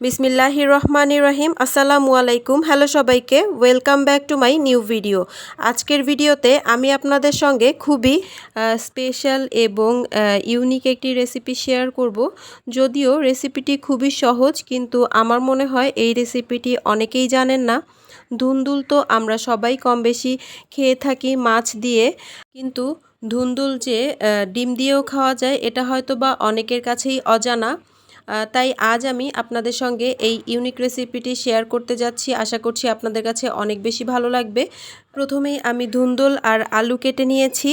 বিসমিল্লাহির রহমান রহিম আসসালামু আলাইকুম। হ্যালো সবাইকে, welcome back to my new video. আজকের ভিডিওতে আমি আপনাদের সঙ্গে খুবই স্পেশাল এবং ইউনিক একটি রেসিপি শেয়ার করব। যদিও রেসিপিটি খুবই সহজ, কিন্তু আমার মনে হয় এই রেসিপিটি অনেকেই জানেন না। ধুন্দুল তো আমরা সবাই কম বেশি খেয়ে থাকি মাছ দিয়ে, কিন্তু ধুন্দুল যে ডিম দিয়েও খাওয়া যায়, এটা হয়তো বা অনেকের কাছেই অজানা। তাই আজ আমি আপনাদের সঙ্গে এই ইউনিক রেসিপিটি শেয়ার করতে যাচ্ছি। আশা করছি আপনাদের কাছে অনেক বেশি ভালো লাগবে। প্রথমেই আমি ধুন্দুল আর আলু কেটে নিয়েছি।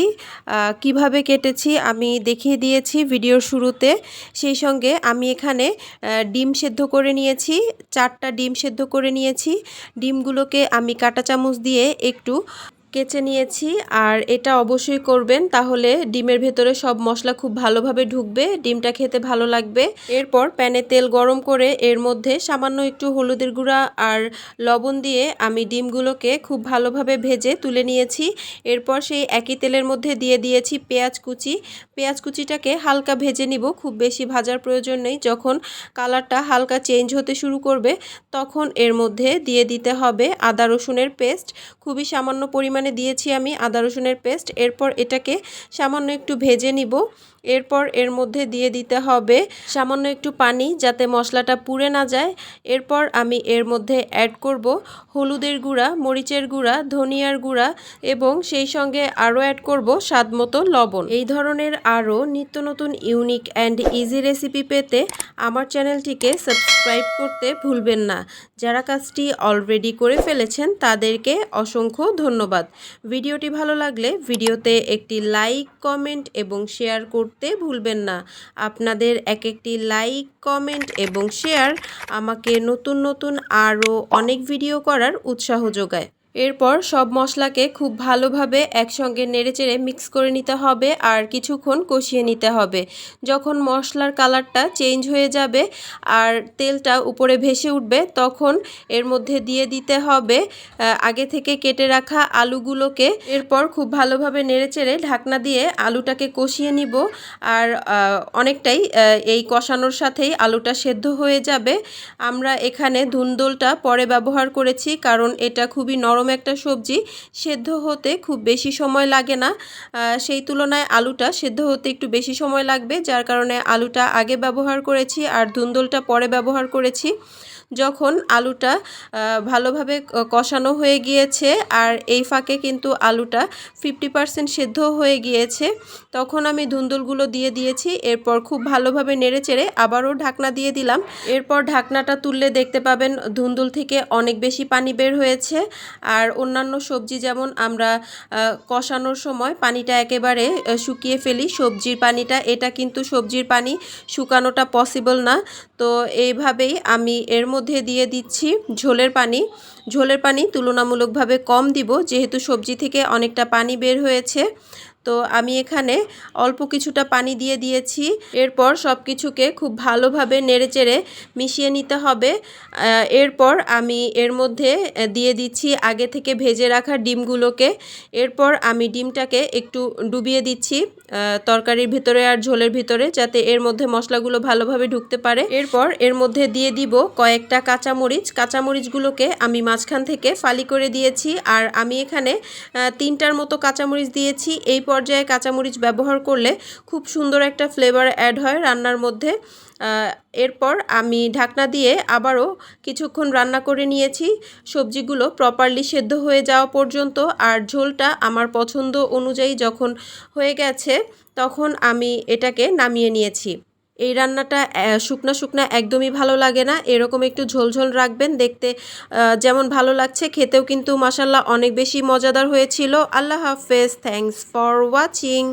কীভাবে কেটেছি আমি দেখিয়ে দিয়েছি ভিডিওর শুরুতে। সেই সঙ্গে আমি এখানে ডিম সেদ্ধ করে নিয়েছি। চারটা ডিম সেদ্ধ করে নিয়েছি। ডিমগুলোকে আমি কাঁটা চামচ দিয়ে একটু কেচে নিয়েছি আর এটা অবশ্যই করবেন, তাহলে ডিমের ভেতরে সব মশলা খুব ভালোভাবে ঢুকবে, ডিমটা খেতে ভালো লাগবে। এরপর প্যানে তেল গরম করে এর মধ্যে সামান্য একটু হলুদের গুঁড়া আর লবণ দিয়ে আমি ডিমগুলোকে খুব ভালোভাবে ভেজে তুলে নিয়েছি। এরপর সেই একই তেলের মধ্যে দিয়ে দিয়েছি পেঁয়াজ কুচি। পেঁয়াজ কুচিটাকে হালকা ভেজে নিব, খুব বেশি ভাজার প্রয়োজন নেই। যখন কালারটা হালকা চেঞ্জ হতে শুরু করবে, তখন এর মধ্যে দিয়ে দিতে হবে আদা রসুনের পেস্ট। খুবই সামান্য পরিমাণে পরিমাণে দিয়েছি আমি আদা রসুনের পেস্ট। এরপর এটাকে সামান্য একটু ভেজে নিব। এরপর এর মধ্যে দিয়ে দিতে হবে সামান্য একটু পানি যাতে মশলাটা পুড়ে না যায়। এরপর আমি এর মধ্যে অ্যাড করব হলুদের গুঁড়া, মরিচের গুঁড়া, ধনিয়ার গুঁড়া এবং সেই সঙ্গে আরও অ্যাড করব স্বাদ মতো লবণ। এই ধরনের আরও নিত্য নতুন ইউনিক অ্যান্ড ইজি রেসিপি পেতে আমার চ্যানেলটিকে সাবস্ক্রাইব করতে ভুলবেন না। যারা কাজটি অলরেডি করে ফেলেছেন তাদেরকে অসংখ্য ধন্যবাদ। ভিডিওটি ভালো লাগলে ভিডিওতে একটি লাইক, কমেন্ট এবং শেয়ার করতে ভুলবেন না। আপনাদের এক একটি লাইক, কমেন্ট এবং শেয়ার আমাকে নতুন নতুন আরও অনেক ভিডিও করার উৎসাহ যোগায়। এরপর সব মশলাকে খুব ভালোভাবে একসঙ্গে নেড়েচেড়ে মিক্স করে নিতে হবে আর কিছুক্ষণ কষিয়ে নিতে হবে। যখন মশলার কালারটা চেঞ্জ হয়ে যাবে আর তেলটা উপরে ভেসে উঠবে, তখন এর মধ্যে দিয়ে দিতে হবে আগে থেকে কেটে রাখা আলুগুলোকে। এরপর খুব ভালোভাবে নেড়েচেড়ে ঢাকনা দিয়ে আলুটাকে কষিয়ে নিব আর অনেকটাই এই কষানোর সাথেই আলুটা সেদ্ধ হয়ে যাবে। আমরা এখানে ধুন্দলটা পরে ব্যবহার করেছি কারণ এটা খুবই নরম নরম একটা সবজি সেদ্ধ হতে খুব বেশি সময় লাগে না। সেই তুলনায় আলুটা সেদ্ধ হতে একটু বেশি সময় লাগবে, যার কারণে আলুটা আগে ব্যবহার করেছি আর ধুন্দলটা পরে ব্যবহার করেছি। যখন আলুটা ভালোভাবে কষানো হয়ে গিয়েছে আর এই ফাঁকে কিন্তু আলুটা ফিফটি পারসেন্ট সেদ্ধ হয়ে গিয়েছে, তখন আমি ধুন্দুলগুলো দিয়ে দিয়েছি, এরপর খুব ভালোভাবে নেড়ে চেড়ে আবারও ঢাকনা দিয়ে দিলাম। এরপর ঢাকনাটা তুললে দেখতে পাবেন ধুন্দুল থেকে অনেক বেশি পানি বের হয়েছে আর অন্যান্য সবজি যেমন আমরা কষানোর সময় পানিটা একেবারে শুকিয়ে ফেলি। সবজির পানিটা, এটা কিন্তু সবজির পানি, শুকানোটা পসিবল না। তো এইভাবেই আমি এর মধ্যে দিয়ে দিচ্ছি ঝোলের পানি। ঝোলের পানি তুলনামূলকভাবে কম দিব, যেহেতু সবজি থেকে অনেকটা পানি বের হয়েছে। তো আমি এখানে অল্প কিছুটা পানি দিয়ে দিয়েছি। এরপর সব কিছুকে খুব ভালোভাবে নেড়েচেড়ে মিশিয়ে নিতে হবে। এরপর আমি এর মধ্যে দিয়ে দিচ্ছি আগে থেকে ভেজে রাখা ডিমগুলোকে। এরপর আমি ডিমটাকে একটু ডুবিয়ে দিচ্ছি তরকারির ভিতরে আর ঝোলের ভিতরে, যাতে এর মধ্যে মশলাগুলো ভালোভাবে ঢুকতে পারে। এরপর এর মধ্যে দিয়ে দিব কয়েকটা কাঁচামরিচ। কাঁচামরিচগুলোকে আমি মাঝখান থেকে ফালি করে দিয়েছি। আর আমি এখানে তিনটার মতো কাঁচামরিচ দিয়েছি। এই পর্যায়ে কাঁচামরিচ ব্যবহার করলে খুব সুন্দর একটা ফ্লেভার অ্যাড হয় রান্নার মধ্যে। এরপর আমি ঢাকনা দিয়ে আবারও কিছুক্ষণ রান্না করে নিয়েছি। সবজিগুলো প্রপারলি সেদ্ধ হয়ে যাওয়া পর্যন্ত আর ঝোলটা আমার পছন্দ অনুযায়ী যখন হয়ে গেছে তখন আমি এটাকে নামিয়ে নিয়েছি। এই রান্নাটা শুকনো শুকনো একদমই ভালো লাগে না। এরকম একটু ঝোলঝোল রাখবেন, দেখতে যেমন ভালো লাগছে। খেতেও কিন্তু মাসাল্লাহ অনেক বেশি মজাদার হয়েছিল। আল্লাহ হাফেজ। Thanks for watching